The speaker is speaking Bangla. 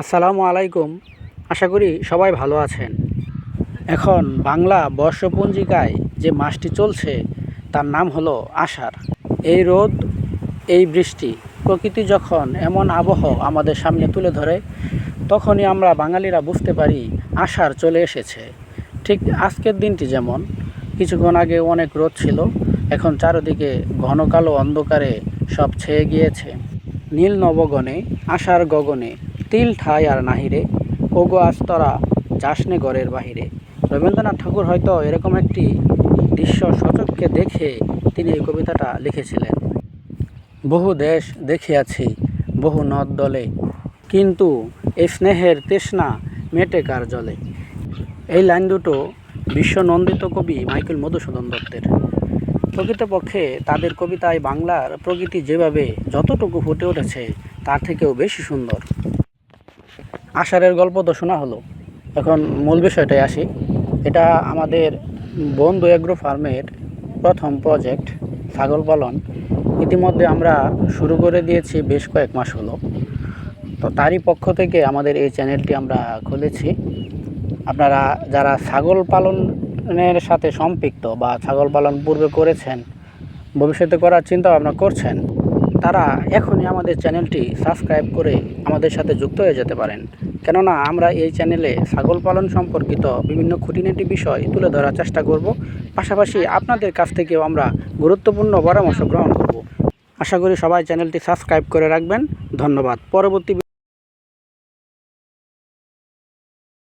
আসসালামু আলাইকুম। আশা করি সবাই ভালো আছেন। এখন বাংলা বর্ষপঞ্জিকায় যে মাসটি চলছে, তার নাম হলো আষাঢ়। এই রোদ, এই বৃষ্টি প্রকৃতি যখন এমন আবহ আমাদের সামনে তুলে ধরে, তখনই আমরা বাঙালিরা বুঝতে পারি আষাঢ় চলে এসেছে। ঠিক আজকের দিনটি যেমন, কিছুক্ষণ আগে অনেক রোদ ছিল, এখন চারদিকে ঘন কালো অন্ধকারে সব ছেয়ে গিয়েছে। নীল নবগণে আশার গগনে তিল ঠাই আর নাহিরে। ওগো আস্তরা যাসনে গড়ের বাহিরে। রবীন্দ্রনাথ ঠাকুর হয়তো এরকম একটি দৃশ্য সচককে দেখে তিনি এই কবিতাটা লিখেছিলেন। বহু দেশ দেখিয়াছি, বহু নদ দলে। কিন্তু এই স্নেহের তৃষ্ণা মেটে কার জলে? এই লাইন দুটো বিশ্বনন্দিত কবি মাইকেল মধুসূদন দত্তের। প্রকৃতপক্ষে তাদের কবিতায় বাংলার প্রকৃতি যেভাবে যতটুকু ফুটে উঠেছে, তার থেকেও বেশি সুন্দর। আষাঢ়ের গল্প তো শোনা হলো। এখন মূল বিষয়টায় আসি। এটা আমাদের বন্ধু এগ্রো ফার্মের প্রথম প্রজেক্ট ছাগল পালন। ইতিমধ্যে আমরা শুরু করে দিয়েছি বেশ কয়েক মাস হলো। তো তারই পক্ষ থেকে আমাদের এই চ্যানেলটি আমরা খুলেছি। আপনারা যারা ছাগল পালনের সাথে সম্পৃক্ত বা ছাগল পালন পূর্বে করেছেন, ভবিষ্যতে করার চিন্তা ভাবনা করছেন, তারা এখনই আমাদের চ্যানেলটি সাবস্ক্রাইব করে আমাদের সাথে যুক্ত হয়ে যেতে পারেন। কেননা আমরা এই চ্যানেলে ছাগল পালন সম্পর্কিত বিভিন্ন খুঁটিনাটি বিষয় তুলে ধরার চেষ্টা করব। পাশাপাশি আপনাদের কাছ থেকেও আমরা গুরুত্বপূর্ণ পরামর্শ গ্রহণ করব। আশা করি সবাই চ্যানেলটি সাবস্ক্রাইব করে রাখবেন। ধন্যবাদ। পরবর্তী